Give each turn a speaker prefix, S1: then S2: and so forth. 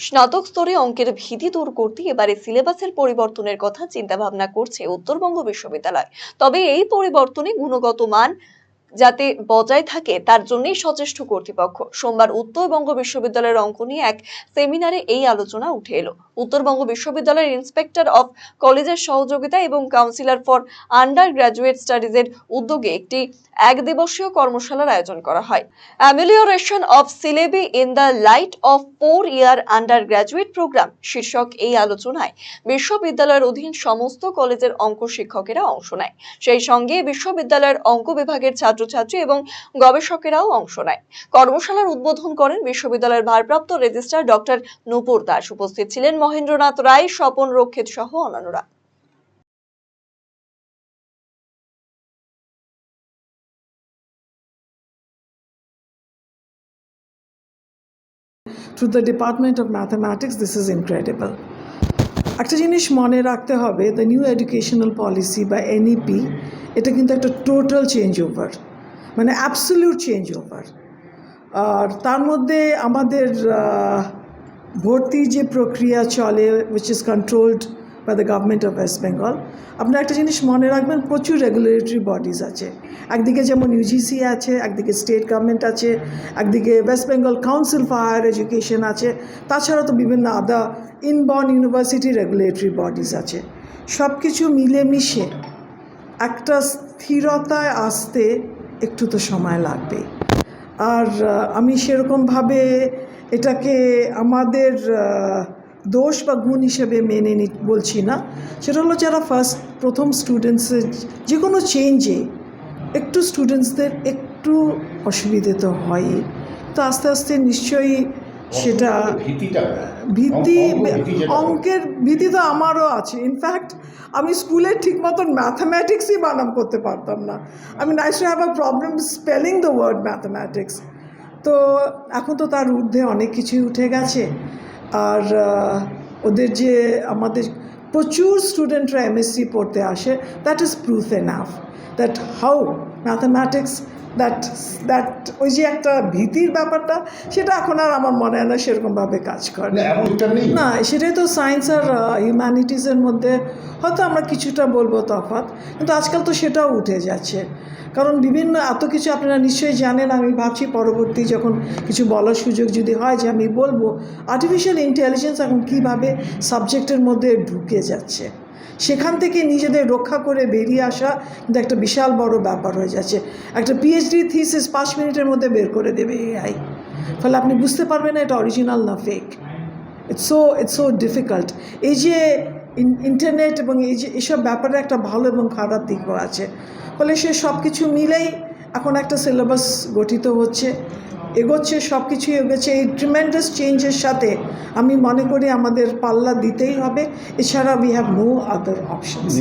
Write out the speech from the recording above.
S1: স্নাতক স্তরে অঙ্কের ভীতি দূর করতে এবারে সিলেবাসের পরিবর্তনের কথা চিন্তা ভাবনা করছে উত্তরবঙ্গ বিশ্ববিদ্যালয়। তবে এই পরিবর্তনে গুণগত মান যাতে বজায় থাকে, তার জন্যই সচেষ্ট কর্তৃপক্ষ। সোমবার উত্তরবঙ্গ বিশ্ববিদ্যালয়ের অঙ্ক নিয়ে এক সেমিনারে এই আলোচনা উঠে এলো। উত্তরবঙ্গ বিশ্ববিদ্যালয়ের ইন্সপেক্টর অফ কলেজের সহযোগিতা এবং কাউন্সিলর ফর আন্ডার গ্রাজুয়েট স্টাডিজের উদ্যোগে একটি এক দিবসীয় কর্মশালার আয়োজন করা হয়। Amelioration of syllabi in the light of four year undergraduate programme. শীর্ষক এই আলোচনায় বিশ্ববিদ্যালয়ের অধীন সমস্ত কলেজের অঙ্ক শিক্ষকেরা অংশ নেয়। সেই সঙ্গে বিশ্ববিদ্যালয়ের অঙ্ক বিভাগের ছাত্রছাত্রী এবং গবেষকেরাও অংশ নেয়। কর্মশালার উদ্বোধন করেন বিশ্ববিদ্যালয়ের ভারপ্রাপ্ত রেজিস্ট্রার ডক্টর নূপুর দাস। উপস্থিত ছিলেন মহেন্দ্রনাথ রায় স্বপন রক্ষিত সহ অন্যান্যরা।
S2: Through the Department of Mathematics, this is incredible. একটা জিনিস মনে রাখতে হবে দ্য নিউ এডুকেশনাল পলিসি বা এনইপি এটা কিন্তু একটা টোটাল চেঞ্জ ওভার মানে অ্যাবসলিউট চেঞ্জ ওভার আর তার মধ্যে আমাদের ভর্তির যে প্রক্রিয়া চলে which is controlled by the government of West Bengal আপনার একটা জিনিস মনে রাখবেন, প্রচুর রেগুলেটরি বডিজ আছে। একদিকে যেমন ইউজিসি আছে, একদিকে স্টেট গভর্নমেন্ট আছে, একদিকে West Bengal council for higher education আছে, তাছাড়া তো বিভিন্ন আদা ইনবর্ন ইউনিভার্সিটি রেগুলেটরি বডিজ আছে। সব কিছু মিলেমিশে একটা স্থিরতায় আসতে একটু তো সময় লাগবে। আর আমি সেরকমভাবে এটাকে আমাদের দোষ বা গুণ হিসেবে মেনে নি, বলছি না। সেটা হলো যারা ফার্স্ট প্রথম স্টুডেন্টসের যে কোনো চেঞ্জে একটু স্টুডেন্টসদের একটু অসুবিধে তো হয় তো আস্তে আস্তে নিশ্চয়ই সেটা ভীতি অঙ্কের ভীতি তো আমারও আছে। ইনফ্যাক্ট আমি স্কুলে ঠিক মতন ম্যাথামেটিক্সই বানাম করতে পারতাম না। আমি nice to have a problem spelling the word mathematics তো এখন তো তার ঊর্ধ্বে অনেক কিছুই উঠে গেছে। আর ওদের যে আমাদের প্রচুর স্টুডেন্টরা এমএসসি পড়তে আসে that is proof enough that how mathematics that that ওই যে একটা ভীতির ব্যাপারটা সেটা এখন আর আমার মনে হয় না সেরকমভাবে কাজ করে। না সেটাই তো সায়েন্স আর হিউম্যানিটিসের মধ্যে হয়তো আমরা কিছুটা বলব তফাৎ কিন্তু আজকাল তো সেটাও উঠে যাচ্ছে। কারণ বিভিন্ন এত কিছু আপনারা নিশ্চয়ই জানেন আমি ভাবছি পরবর্তী যখন কিছু বলার সুযোগ যদি হয় যে আমি বলব আর্টিফিশিয়াল ইন্টেলিজেন্স এখন কীভাবে সাবজেক্টের মধ্যে ঢুকে যাচ্ছে। সেখান থেকে নিজেদের রক্ষা করে বেরিয়ে আসা কিন্তু একটা বিশাল বড় ব্যাপার হয়ে যাচ্ছে। একটা পিএইচডি থিসিস পাঁচ মিনিটের মধ্যে বের করে দেবে এআই ফলে আপনি বুঝতে পারবেন না এটা অরিজিনাল না fake it's so it's so difficult এই যে ইন্টারনেট এবং এই যে এসব ব্যাপারে একটা ভালো এবং খারাপ দিকও আছে। ফলে সে সব কিছু মিলেই এখন একটা সিলেবাস গঠিত হচ্ছে। এগোচ্ছে সব কিছুই এগোচ্ছে। এই ট্রিমেন্ডাস চেঞ্জের সাথে আমি মনে করি আমাদের পাল্লা দিতেই হবে। এছাড়া we have no other options